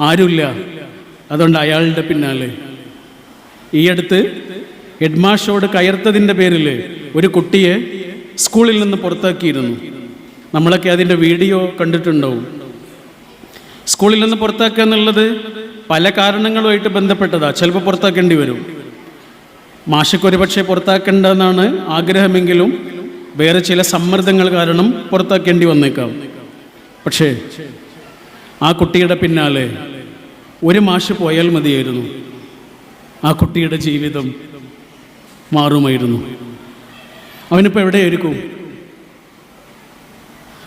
ആരുമില്ല. അതുകൊണ്ട് അയാളുടെ പിന്നാലെ. ഈ അടുത്ത് ഹെഡ്മാഷോട് കയർത്തതിന്റെ പേരിൽ ഒരു കുട്ടിയെ സ്കൂളിൽ നിന്ന് പുറത്താക്കിയിരുന്നു. നമ്മളൊക്കെ അതിന്റെ വീഡിയോ കണ്ടിട്ടുണ്ടാവും. സ്കൂളിൽ നിന്ന് പുറത്താക്കുക എന്നുള്ളത് പല കാരണങ്ങളുമായിട്ട് ബന്ധപ്പെട്ടതാണ് ചിലപ്പോൾ പുറത്താക്കേണ്ടി വരും. മാഷക്ക് പക്ഷേ പുറത്താക്കേണ്ടെന്നാണ് ആഗ്രഹമെങ്കിലും വേറെ ചില സമ്മർദ്ദങ്ങൾ കാരണം പുറത്താക്കേണ്ടി വന്നേക്കാം. പക്ഷേ ആ കുട്ടിയുടെ പിന്നാലെ ഒരു മാഷ് പോയാൽ മതിയായിരുന്നു. ആ കുട്ടിയുടെ ജീവിതം മാറുമായിരുന്നു. അവനിപ്പോൾ എവിടെയായിരിക്കും?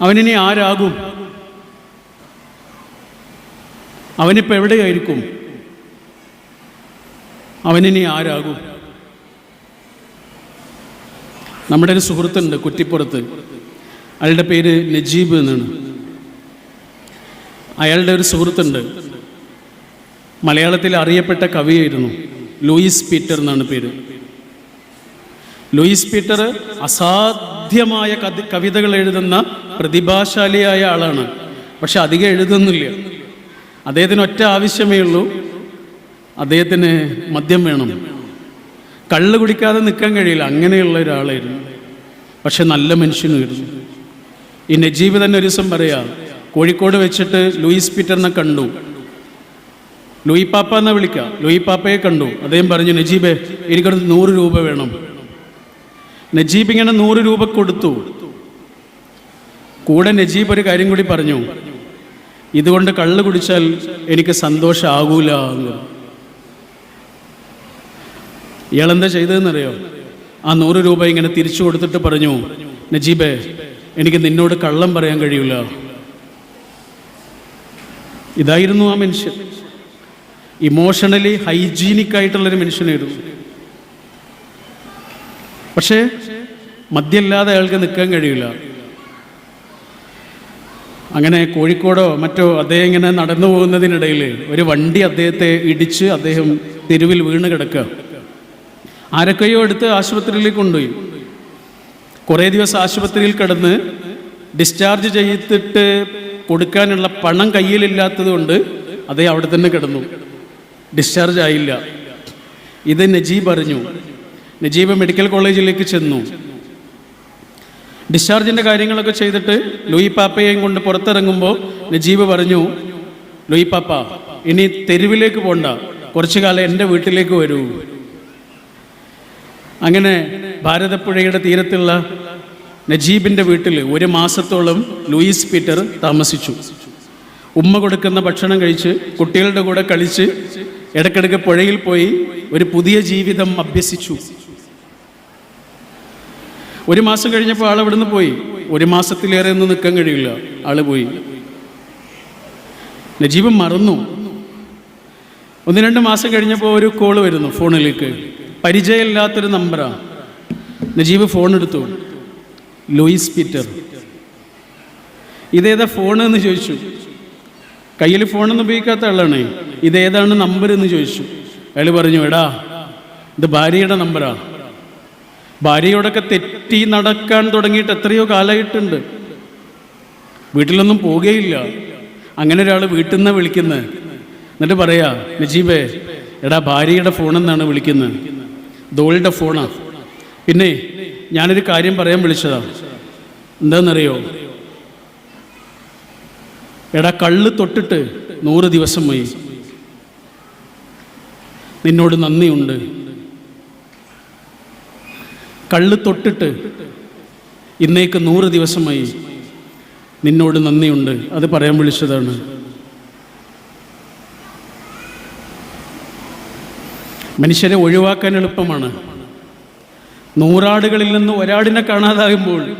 അവനിനി ആരാകും? അവനിപ്പോൾ എവിടെയായിരിക്കും? അവനിനി ആരാകും? നമ്മുടെ ഒരു സുഹൃത്തുണ്ട് കുറ്റിപ്പുറത്ത്. അയാളുടെ പേര് നജീബ് എന്നാണ്. അയാളുടെ ഒരു സുഹൃത്തുണ്ട്. മലയാളത്തിൽ അറിയപ്പെട്ട കവിയായിരുന്നു. ലൂയിസ് പീറ്റർ എന്നാണ് പേര്. ലൂയിസ് പീറ്റർ അസാധ്യമായ കവിതകൾ എഴുതുന്ന പ്രതിഭാശാലിയായ ആളാണ്. പക്ഷെ അധികം എഴുതുന്നില്ല. അദ്ദേഹത്തിന് ഒറ്റ ആവശ്യമേ ഉള്ളൂ. അദ്ദേഹത്തിന് മദ്യം വേണം. കള്ള് കുടിക്കാതെ നിൽക്കാൻ കഴിയില്ല. അങ്ങനെയുള്ള ഒരാളായിരുന്നു. പക്ഷെ നല്ല മനുഷ്യനായിരുന്നു ഈ നജീബ് തന്നെ ഒരു ദിവസം പറയാ കോഴിക്കോട് വെച്ചിട്ട് ലൂയിസ് പീറ്ററിനെ കണ്ടു. ലൂയി പാപ്പ എന്നാ വിളിക്കുക ലൂയി പാപ്പയെ കണ്ടു. അദ്ദേഹം പറഞ്ഞു നജീബെ എനിക്കൊരു നൂറ് രൂപ വേണം. നജീബ് ഇങ്ങനെ നൂറ് രൂപ കൊടുത്തു. കൂടെ നജീബ് ഒരു കാര്യം കൂടി പറഞ്ഞു. ഇതുകൊണ്ട് കള്ള് കുടിച്ചാൽ എനിക്ക് സന്തോഷമാകൂല എന്ന്. ഇയാളെന്താ ചെയ്തതെന്നറിയോ? ആ നൂറ് രൂപ ഇങ്ങനെ തിരിച്ചു കൊടുത്തിട്ട് പറഞ്ഞു നജീബെ എനിക്ക് നിന്നോട് കള്ളം പറയാൻ കഴിയില്ല ഇതായിരുന്നു ആ മനുഷ്യൻ. ഇമോഷണലി ഹൈജീനിക് ആയിട്ടുള്ളൊരു മനുഷ്യനായിരുന്നു. പക്ഷേ മദ്യമില്ലാതെ അയാൾക്ക് നിൽക്കാൻ കഴിയില്ല. അങ്ങനെ കോഴിക്കോടോ മറ്റോ അദ്ദേഹം ഇങ്ങനെ നടന്നു പോകുന്നതിനിടയിൽ ഒരു വണ്ടി അദ്ദേഹത്തെ ഇടിച്ച് അദ്ദേഹം തെരുവിൽ വീണ് കിടക്കുക. ആരൊക്കെയോ എടുത്ത് ആശുപത്രിയിലേക്ക് കൊണ്ടുപോയി. കുറേ ദിവസം ആശുപത്രിയിൽ കിടന്ന് ഡിസ്ചാർജ് ചെയ്തിട്ട് കൊടുക്കാനുള്ള പണം കയ്യിലില്ലാത്തത് കൊണ്ട് അദ്ദേഹം അവിടെ തന്നെ കിടന്നു. ഡിസ്ചാർജ് ആയില്ല. ഇത് നജീബ് അറിഞ്ഞു. നജീബ് മെഡിക്കൽ കോളേജിലേക്ക് ചെന്നു. ഡിസ്ചാർജിന്റെ കാര്യങ്ങളൊക്കെ ചെയ്തിട്ട് ലൂയി പാപ്പയെയും കൊണ്ട് പുറത്തിറങ്ങുമ്പോൾ നജീബ് പറഞ്ഞു ലൂയി പാപ്പ ഇനി തെരുവിലേക്ക് പോണ്ട. കുറച്ചു കാലം എന്റെ വീട്ടിലേക്ക് വരൂ. അങ്ങനെ ഭാരതപ്പുഴയുടെ തീരത്തുള്ള നജീബിന്റെ വീട്ടിൽ ഒരു മാസത്തോളം ലൂയിസ് പീറ്റർ താമസിച്ചു. ഉമ്മ കൊടുക്കുന്ന ഭക്ഷണം കഴിച്ച് കുട്ടികളുടെ കൂടെ കളിച്ച് ഇടയ്ക്കിടയ്ക്ക് പുഴയിൽ പോയി ഒരു പുതിയ ജീവിതം അഭ്യസിച്ചു. ഒരു മാസം കഴിഞ്ഞപ്പോൾ ആൾ അവിടുന്ന് പോയി. ഒരു മാസത്തിലേറെ ഒന്നും നിൽക്കാൻ കഴിയില്ല. ആൾ പോയി. നജീബ് മറന്നു. ഒന്ന് രണ്ട് മാസം കഴിഞ്ഞപ്പോൾ ഒരു കോൾ വരുന്നു ഫോണിലേക്ക്. പരിചയമില്ലാത്തൊരു നമ്പറാണ് നജീബ് ഫോൺ എടുത്തു. Louis Peter. ഇതേതാ ഫോൺ എന്ന് ചോദിച്ചു. കയ്യിൽ ഫോണൊന്നും ഉപയോഗിക്കാത്ത ആളാണ്. ഇതേതാണ് നമ്പർ എന്ന് ചോദിച്ചു. അയാൾ പറഞ്ഞു എടാ ഇത് ഭാര്യയുടെ നമ്പറാ ഭാര്യയോടൊക്കെ തെറ്റി നടക്കാൻ തുടങ്ങിയിട്ട് എത്രയോ കാലമായിട്ടുണ്ട്. വീട്ടിലൊന്നും പോവുകയില്ല. അങ്ങനെ ഒരാൾ വീട്ടിൽ നിന്ന് വിളിക്കുന്നത് എന്നിട്ട് പറയാ നജീബേ എടാ ഭാര്യയുടെ ഫോണെന്നാണ് വിളിക്കുന്നത് ദോളിയുടെ ഫോണാ പിന്നെ ഞാനൊരു കാര്യം പറയാൻ വിളിച്ചതാണ് എന്താണെന്നറിയോ എടാ കള്ള് തൊട്ടിട്ട് നൂറ് ദിവസം പോയി. നിന്നോട് നന്ദിയുണ്ട്. കള്ള് തൊട്ടിട്ട് ഇന്നേക്ക് നൂറ് ദിവസമായി നിന്നോട് നന്ദിയുണ്ട്. അത് പറയാൻ വിളിച്ചതാണ്. മനുഷ്യരെ ഒഴിവാക്കാൻ എളുപ്പമാണ്. നൂറാടുകളിൽ നിന്ന് ഒരാടിനെ കാണാതാകുമ്പോൾ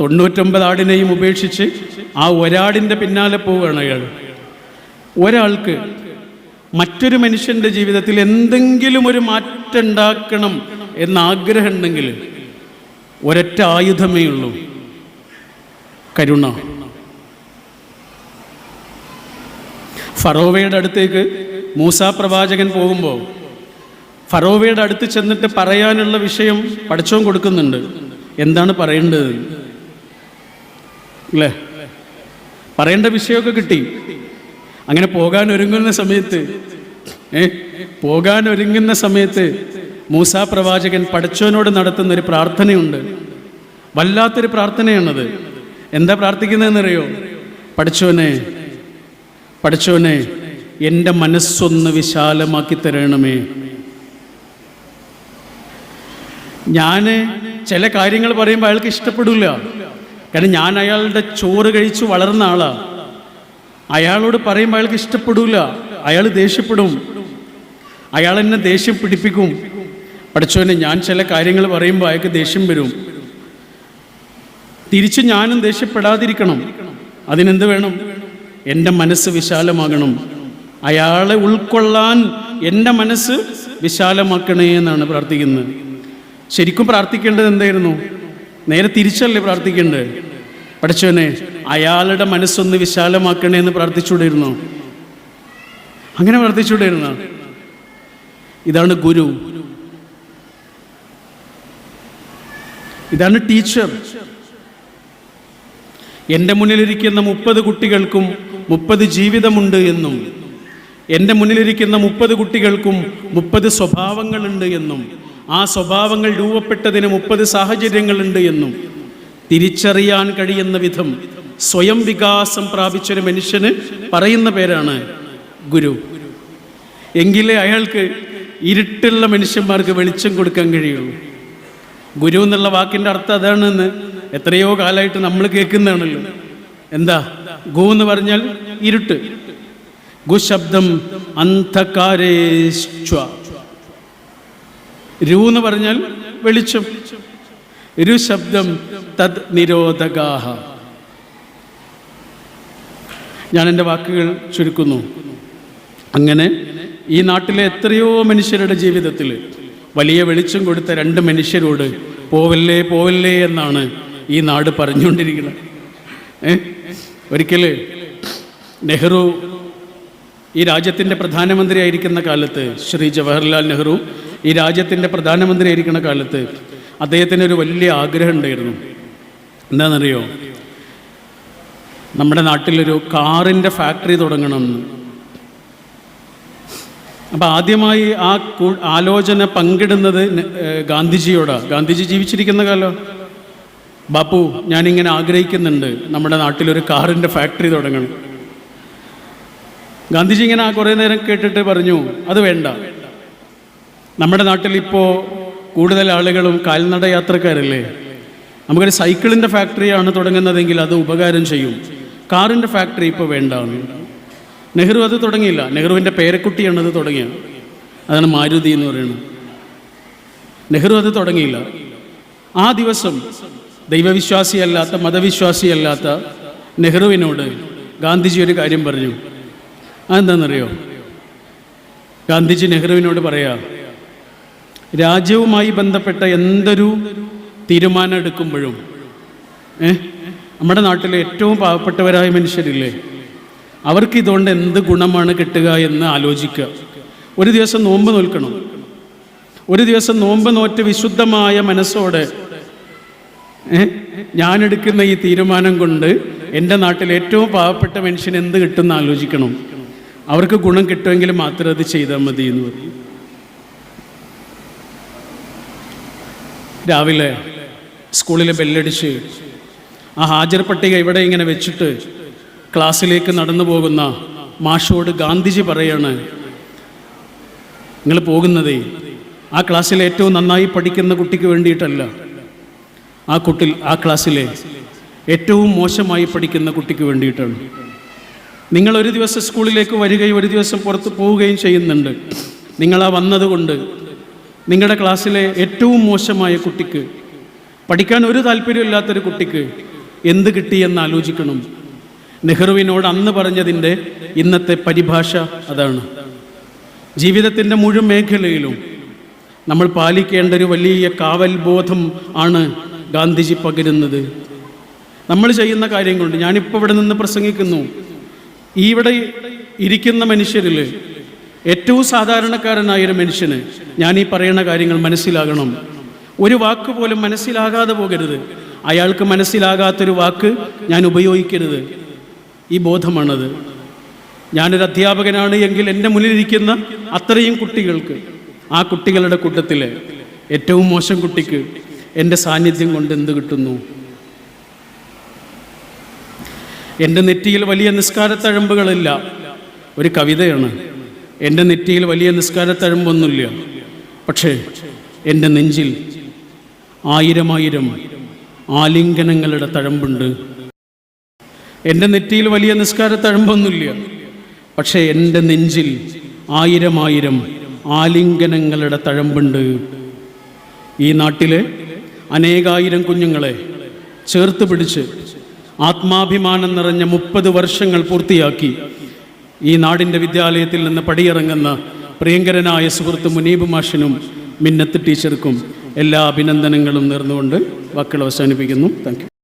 തൊണ്ണൂറ്റൊമ്പത് ആടിനെയും ഉപേക്ഷിച്ച് ആ ഒരാടിന്റെ പിന്നാലെ പോവുകയാണ് അയാൾ. ഒരാൾക്ക് മറ്റൊരു മനുഷ്യന്റെ ജീവിതത്തിൽ എന്തെങ്കിലും ഒരു മാറ്റം ഉണ്ടാക്കണം എന്ന ആഗ്രഹം ഉണ്ടെങ്കിൽ ഒരൊറ്റ ആയുധമേ ഉള്ളൂ. കരുണ. ഫറോവയുടെ അടുത്തേക്ക് മൂസാ പ്രവാചകൻ പോകുമ്പോൾ ഫറോവയുടെ അടുത്ത് ചെന്നിട്ട് പറയാനുള്ള വിഷയം പഠിച്ചവും കൊടുക്കുന്നുണ്ട്. എന്താണ് പറയേണ്ടത്? അല്ലേ? പറയേണ്ട വിഷയമൊക്കെ കിട്ടി. അങ്ങനെ പോകാൻ ഒരുങ്ങുന്ന സമയത്ത് ഏ? പോകാൻ ഒരുങ്ങുന്ന സമയത്ത് മൂസാ പ്രവാചകൻ പഠിച്ചവനോട് നടത്തുന്ന ഒരു പ്രാർത്ഥനയുണ്ട്. വല്ലാത്തൊരു പ്രാർത്ഥനയാണത്. എന്താ പ്രാർത്ഥിക്കുന്നതെന്നറിയോ? പഠിച്ചവനെ പഠിച്ചവനെ എന്റെ മനസ്സൊന്ന് വിശാലമാക്കി തരണമേ. ഞാൻ ചില കാര്യങ്ങൾ പറയുമ്പോൾ അയാൾക്ക് ഇഷ്ടപ്പെടില്ല. കാരണം ഞാൻ അയാളുടെ ചോറ് കഴിച്ചു വളർന്ന ആളാണ് അയാളോട് പറയുമ്പോൾ അയാൾക്ക് ഇഷ്ടപ്പെടില്ല. അയാൾ ദേഷ്യപ്പെടും. അയാൾ എന്നെ ദേഷ്യം പിടിപ്പിക്കും. പഠിച്ചോനെ ഞാൻ ചില കാര്യങ്ങൾ പറയുമ്പോൾ അയാൾക്ക് ദേഷ്യം വരും. തിരിച്ച് ഞാനും ദേഷ്യപ്പെടാതിരിക്കണം. അതിനെന്ത് വേണം? എന്റെ മനസ്സ് വിശാലമാകണം. അയാളെ ഉൾക്കൊള്ളാൻ എന്റെ മനസ്സ് വിശാലമാക്കണേ എന്നാണ് പ്രാർത്ഥിക്കുന്നത്. ശരിക്കും പ്രാർത്ഥിക്കേണ്ടത് എന്തായിരുന്നു? നേരെ തിരിച്ചല്ലേ പ്രാർത്ഥിക്കേണ്ടത്? പഠിച്ചവനെ അയാളുടെ മനസ്സൊന്ന് വിശാലമാക്കണേ എന്ന് പ്രാർത്ഥിച്ചുകൊണ്ടിരുന്നു അങ്ങനെ പ്രാർത്ഥിച്ചുകൊണ്ടിരുന്നു ഇതാണ് ഗുരു. ഇതാണ് ടീച്ചർ. എന്റെ മുന്നിലിരിക്കുന്ന മുപ്പത് കുട്ടികൾക്കും മുപ്പത് ജീവിതമുണ്ട് എന്നും എന്റെ മുന്നിലിരിക്കുന്ന മുപ്പത് കുട്ടികൾക്കും മുപ്പത് സ്വഭാവങ്ങളുണ്ട് എന്നും ആ സ്വഭാവങ്ങൾ രൂപപ്പെട്ടതിന് മുപ്പത് സാഹചര്യങ്ങളുണ്ട് എന്നും തിരിച്ചറിയാൻ കഴിയുന്ന വിധം സ്വയം വികാസം പ്രാപിച്ചൊരു മനുഷ്യന് പറയുന്ന പേരാണ് ഗുരു. എങ്കിലേ അയാൾക്ക് ഇരുട്ടുള്ള മനുഷ്യന്മാർക്ക് വെളിച്ചം കൊടുക്കാൻ കഴിയുള്ളൂ ഗുരു എന്നുള്ള വാക്കിന്റെ അർത്ഥം അതാണെന്ന് എത്രയോ കാലമായിട്ട് നമ്മൾ കേൾക്കുന്നതാണല്ലോ. എന്താ? ഗു എന്ന് പറഞ്ഞാൽ ഇരുട്ട്. ഗുശബ്ദം അന്ധകാരേശ്വ. രു എന്ന് പറഞ്ഞാൽ വെളിച്ചം. രു ശബ്ദം തത് നിരോധകാഹ. ഞാൻ എന്റെ വാക്കുകൾ ചുരുക്കുന്നു. അങ്ങനെ ഈ നാട്ടിലെ എത്രയോ മനുഷ്യരുടെ ജീവിതത്തിൽ വലിയ വെളിച്ചം കൊടുത്ത രണ്ട് മനുഷ്യരോട് പോവല്ലേ പോവല്ലേ എന്നാണ് ഈ നാട് പറഞ്ഞുകൊണ്ടിരിക്കുന്നത്. ഏ? ഒരിക്കൽ നെഹ്റു ഈ രാജ്യത്തിന്റെ പ്രധാനമന്ത്രിയായിരിക്കുന്ന കാലത്ത് ശ്രീ ജവഹർലാൽ നെഹ്റു ഈ രാജ്യത്തിന്റെ പ്രധാനമന്ത്രിയായിരിക്കുന്ന കാലത്ത് അദ്ദേഹത്തിന് ഒരു വലിയ ആഗ്രഹം ഉണ്ടായിരുന്നു എന്താണെന്നറിയോ? നമ്മുടെ നാട്ടിലൊരു കാറിന്റെ ഫാക്ടറി തുടങ്ങണമെന്ന് അപ്പോൾ ആദ്യമായി ആ ആലോചന പങ്കിടുന്നത് ഗാന്ധിജിയോടാണ് ഗാന്ധിജി ജീവിച്ചിരിക്കുന്ന കാലം. ബാപ്പു ഞാനിങ്ങനെ ആഗ്രഹിക്കുന്നുണ്ട് നമ്മുടെ നാട്ടിലൊരു കാറിന്റെ ഫാക്ടറി തുടങ്ങണം. ഗാന്ധിജി ഇങ്ങനെ ആ കുറേ നേരം കേട്ടിട്ട് പറഞ്ഞു അത് വേണ്ട. നമ്മുടെ നാട്ടിൽ ഇപ്പോൾ കൂടുതൽ ആളുകളും കാൽനട യാത്രക്കാരല്ലേ? നമുക്കൊരു സൈക്കിളിന്റെ ഫാക്ടറിയാണ് തുടങ്ങുന്നതെങ്കിൽ അത് ഉപകാരം ചെയ്യും. കാറിന്റെ ഫാക്ടറി ഇപ്പോൾ വേണ്ട നെഹ്റു അത് തുടങ്ങിയില്ല. നെഹ്റുവിന്റെ പേരക്കുട്ടിയാണ് അത് തുടങ്ങിയത്. അതാണ് മാരുതി എന്ന് പറയുന്നത്. നെഹ്റു അത് തുടങ്ങിയില്ല. ആ ദിവസം ദൈവവിശ്വാസിയല്ലാത്ത മതവിശ്വാസിയല്ലാത്ത നെഹ്റുവിനോട് ഗാന്ധിജി ഒരു കാര്യം പറഞ്ഞു. അതെന്താണെന്നറിയോ ഗാന്ധിജി നെഹ്റുവിനോട് പറയാ രാജ്യവുമായി ബന്ധപ്പെട്ട എന്തൊരു തീരുമാനം എടുക്കുമ്പോഴും നമ്മുടെ നാട്ടിലെ ഏറ്റവും പാവപ്പെട്ടവരായ മനുഷ്യരില്ലേ? അവർക്ക് ഇതുകൊണ്ട് എന്ത് ഗുണമാണ് കിട്ടുക എന്ന് ആലോചിക്കുക. ഒരു ദിവസം നോമ്പ് നോൽക്കണം. ഒരു ദിവസം നോമ്പ് നോറ്റ് വിശുദ്ധമായ മനസ്സോടെ ഞാനെടുക്കുന്ന ഈ തീരുമാനം കൊണ്ട് എന്റെ നാട്ടിലെ ഏറ്റവും പാവപ്പെട്ട മനുഷ്യന് എന്ത് കിട്ടുമെന്ന് ആലോചിക്കണം. അവർക്ക് ഗുണം കിട്ടുമെങ്കിൽ മാത്രം അത് ചെയ്താൽ മതി എന്ന് പറയും. രാവിലെ സ്കൂളിൽ ബെല്ലടിച്ച് ആ ഹാജർ പട്ടിക ഇവിടെ ഇങ്ങനെ വെച്ചിട്ട് ക്ലാസ്സിലേക്ക് നടന്നു പോകുന്ന മാഷോട് ഗാന്ധിജി പറയാണ് നിങ്ങൾ പോകുന്നതേ ആ ക്ലാസ്സിൽ ഏറ്റവും നന്നായി പഠിക്കുന്ന കുട്ടിക്ക് വേണ്ടിയിട്ടല്ല. ആ കുട്ടി ആ ക്ലാസ്സിലെ ഏറ്റവും മോശമായി പഠിക്കുന്ന കുട്ടിക്ക് വേണ്ടിയിട്ടാണ്. നിങ്ങൾ ഒരു ദിവസം സ്കൂളിലേക്ക് വരികയും ഒരു ദിവസം പുറത്ത് പോവുകയും ചെയ്യുന്നുണ്ട്. നിങ്ങളാ വന്നതുകൊണ്ട് നിങ്ങളുടെ ക്ലാസ്സിലെ ഏറ്റവും മോശമായ കുട്ടിക്ക് പഠിക്കാൻ ഒരു താല്പര്യമില്ലാത്തൊരു കുട്ടിക്ക് എന്ത് കിട്ടിയെന്ന് ആലോചിക്കണം. നെഹ്റുവിനോട് അന്ന് പറഞ്ഞതിന്റെ ഇന്നത്തെ പരിഭാഷ അതാണ്. ജീവിതത്തിന്റെ മുഴുവൻ മേഖലയിലും നമ്മൾ പാലിക്കേണ്ട ഒരു വലിയ കാവൽ ബോധം ആണ് ഗാന്ധിജി പകരുന്നത്. നമ്മൾ ചെയ്യുന്ന കാര്യം കൊണ്ട് ഞാനിപ്പോൾ ഇവിടെ നിന്ന് പ്രസംഗിക്കുന്നു. ഇവിടെ ഇരിക്കുന്ന മനുഷ്യരിൽ ഏറ്റവും സാധാരണക്കാരനായ ഒരു മനുഷ്യന് ഞാൻ ഈ പറയുന്ന കാര്യങ്ങൾ മനസ്സിലാകണം. ഒരു വാക്ക് പോലും മനസ്സിലാകാതെ പോകരുത്. അയാൾക്ക് മനസ്സിലാകാത്തൊരു വാക്ക് ഞാൻ ഉപയോഗിക്കരുത്. ഈ ബോധമാണത്. ഞാനൊരു അധ്യാപകനാണ് എങ്കിൽ എന്റെ മുന്നിലിരിക്കുന്ന അത്രയും കുട്ടികൾക്ക് ആ കുട്ടികളുടെ കൂട്ടത്തിൽ ഏറ്റവും മോശം കുട്ടിക്ക് എന്റെ സാന്നിധ്യം കൊണ്ട് എന്ത് കിട്ടുന്നു? എന്റെ നെറ്റിയിൽ വലിയ നിസ്കാരത്തഴമ്പുകളില്ല. ഒരു കവിതയാണ്. എന്റെ നെറ്റിയിൽ വലിയ നിസ്കാരത്തഴമ്പൊന്നുമില്ല. പക്ഷേ എന്റെ നെഞ്ചിൽ ആയിരമായിരം ആലിംഗനങ്ങളുടെ തഴമ്പുണ്ട്. എന്റെ നെറ്റിയിൽ വലിയ നിസ്കാരത്തഴമ്പൊന്നുമില്ല. പക്ഷേ എന്റെ നെഞ്ചിൽ ആയിരം ആയിരം ആലിംഗനങ്ങളുടെ തഴമ്പുണ്ട്. ഈ നാട്ടിലെ അനേകായിരം കുഞ്ഞുങ്ങളെ ചേർത്ത് പിടിച്ച് ആത്മാഭിമാനം നിറഞ്ഞ മുപ്പത് വർഷങ്ങൾ പൂർത്തിയാക്കി. ഈ നാടിന്റെ വിദ്യാലയത്തിൽ നിന്ന് പടിയിറങ്ങുന്ന പ്രിയങ്കരനായ സുഹൃത്ത് മുനീബ് മാഷിനും മിന്നത്ത് ടീച്ചർക്കും എല്ലാ അഭിനന്ദനങ്ങളും നേർന്നുകൊണ്ട് വാക്കുകൾ അവസാനിപ്പിക്കുന്നു. താങ്ക്